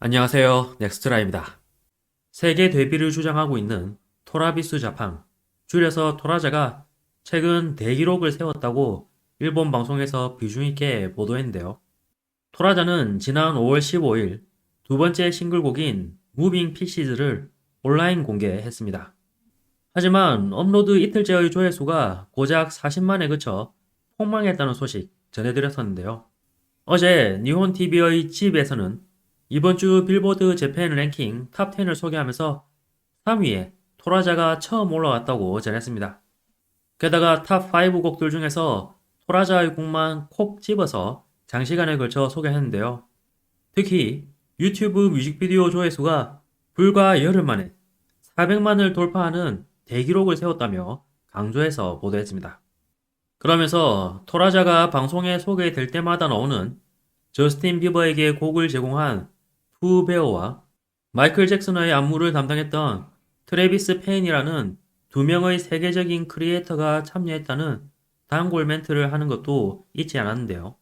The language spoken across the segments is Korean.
안녕하세요. 넥스트라입니다. 세계 데뷔를 주장하고 있는 토라비스 자팡, 줄여서 토라자가 최근 대기록을 세웠다고 일본 방송에서 비중 있게 보도했는데요. 토라자는 지난 5월 15일 두 번째 싱글곡인 무빙 피시즈를 온라인 공개했습니다. 하지만 업로드 이틀째의 조회수가 고작 40만에 그쳐 폭망했다는 소식 전해드렸었는데요. 어제 니혼TV의 집에서는 이번 주 빌보드 재팬 랭킹 탑 10을 소개하면서 3위에 토라자가 처음 올라왔다고 전했습니다. 게다가 탑5 곡들 중에서 토라자의 곡만 콕 집어서 장시간에 걸쳐 소개했는데요. 특히 유튜브 뮤직비디오 조회수가 불과 열흘 만에 400만을 돌파하는 대기록을 세웠다며 강조해서 보도했습니다. 그러면서 토라자가 방송에 소개될 때마다 나오는 저스틴 비버에게 곡을 제공한 푸 베어와 마이클 잭슨의 안무를 담당했던 트래비스 페인이라는 두 명의 세계적인 크리에이터가 참여했다는 단골 멘트를 하는 것도 잊지 않았는데요.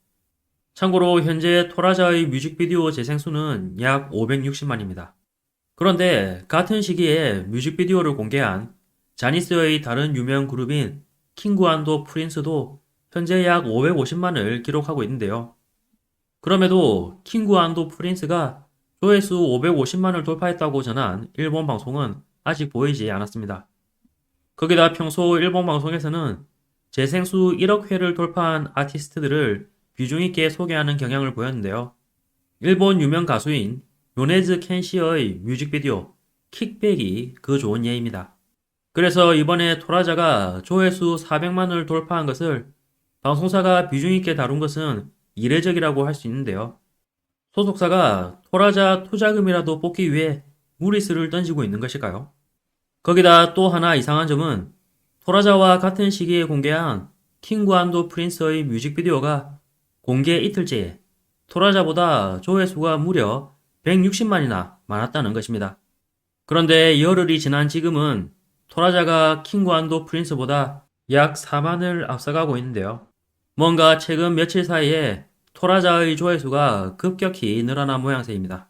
참고로 현재 토라자의 뮤직비디오 재생수는 약 560만입니다. 그런데 같은 시기에 뮤직비디오를 공개한 자니스의 다른 유명 그룹인 킹구안도 프린스도 현재 약 550만을 기록하고 있는데요. 그럼에도 킹구안도 프린스가 조회수 550만을 돌파했다고 전한 일본 방송은 아직 보이지 않았습니다. 거기다 평소 일본 방송에서는 재생수 1억 회를 돌파한 아티스트들을 비중 있게 소개하는 경향을 보였는데요. 일본 유명 가수인 요네즈 켄시의 뮤직비디오 킥백이 그 좋은 예입니다. 그래서 이번에 토라자가 조회수 400만을 돌파한 것을 방송사가 비중 있게 다룬 것은 이례적이라고 할 수 있는데요. 소속사가 토라자 투자금이라도 뽑기 위해 무리수를 던지고 있는 것일까요? 거기다 또 하나 이상한 점은 토라자와 같은 시기에 공개한 킹구안도 프린스의 뮤직비디오가 공개 이틀째에 토라자보다 조회수가 무려 160만이나 많았다는 것입니다. 그런데 열흘이 지난 지금은 토라자가 킹구안도 프린스보다 약 4만을 앞서가고 있는데요. 뭔가 최근 며칠 사이에 토라자의 조회수가 급격히 늘어난 모양새입니다.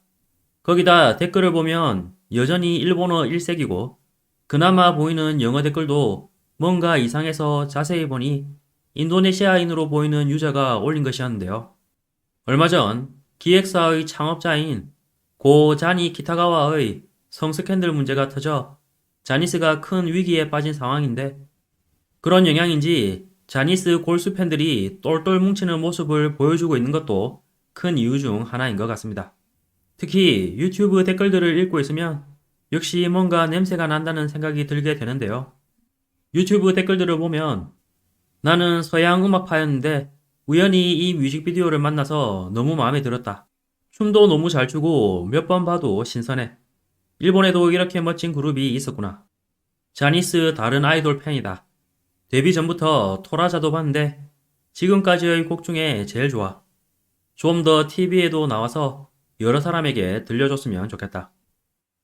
거기다 댓글을 보면 여전히 일본어 일색이고 그나마 보이는 영어 댓글도 뭔가 이상해서 자세히 보니 인도네시아인으로 보이는 유저가 올린 것이었는데요. 얼마 전 기획사의 창업자인 고 자니 기타가와의 성스캔들 문제가 터져 자니스가 큰 위기에 빠진 상황인데 그런 영향인지 자니스 골수 팬들이 똘똘 뭉치는 모습을 보여주고 있는 것도 큰 이유 중 하나인 것 같습니다. 특히 유튜브 댓글들을 읽고 있으면 역시 뭔가 냄새가 난다는 생각이 들게 되는데요. 유튜브 댓글들을 보면 나는 서양 음악파였는데 우연히 이 뮤직비디오를 만나서 너무 마음에 들었다. 춤도 너무 잘 추고 몇 번 봐도 신선해. 일본에도 이렇게 멋진 그룹이 있었구나. 자니스 다른 아이돌 팬이다. 데뷔 전부터 토라자도 봤는데 지금까지의 곡 중에 제일 좋아. 좀 더 TV에도 나와서 여러 사람에게 들려줬으면 좋겠다.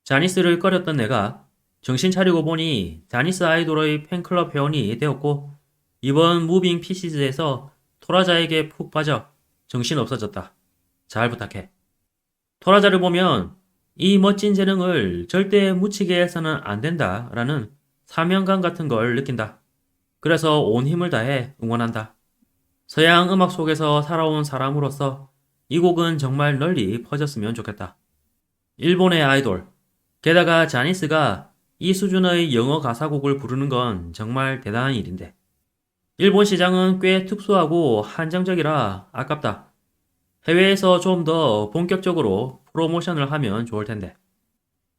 자니스를 꺼렸던 내가 정신 차리고 보니 자니스 아이돌의 팬클럽 회원이 되었고 이번 무빙 피시즈에서 토라자에게 푹 빠져 정신 없어졌다. 잘 부탁해. 토라자를 보면 이 멋진 재능을 절대 묻히게 해서는 안 된다 라는 사명감 같은 걸 느낀다. 그래서 온 힘을 다해 응원한다. 서양 음악 속에서 살아온 사람으로서 이 곡은 정말 널리 퍼졌으면 좋겠다. 일본의 아이돌, 게다가 자니스가 이 수준의 영어 가사곡을 부르는 건 정말 대단한 일인데. 일본 시장은 꽤 특수하고 한정적이라 아깝다. 해외에서 좀 더 본격적으로 프로모션을 하면 좋을 텐데.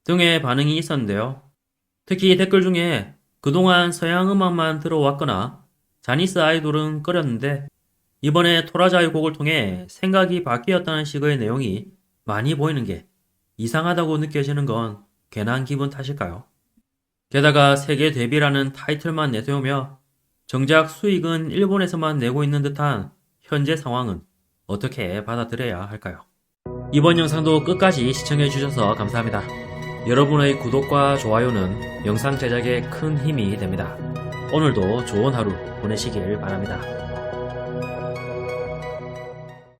등의 반응이 있었는데요. 특히 댓글 중에 그동안 서양 음악만 들어왔거나 자니스 아이돌은 꺼렸는데 이번에 토라자의 곡을 통해 생각이 바뀌었다는 식의 내용이 많이 보이는 게 이상하다고 느껴지는 건 괜한 기분 탓일까요? 게다가 세계 데뷔라는 타이틀만 내세우며 정작 수익은 일본에서만 내고 있는 듯한 현재 상황은 어떻게 받아들여야 할까요? 이번 영상도 끝까지 시청해주셔서 감사합니다. 여러분의 구독과 좋아요는 영상 제작에 큰 힘이 됩니다. 오늘도 좋은 하루 보내시길 바랍니다.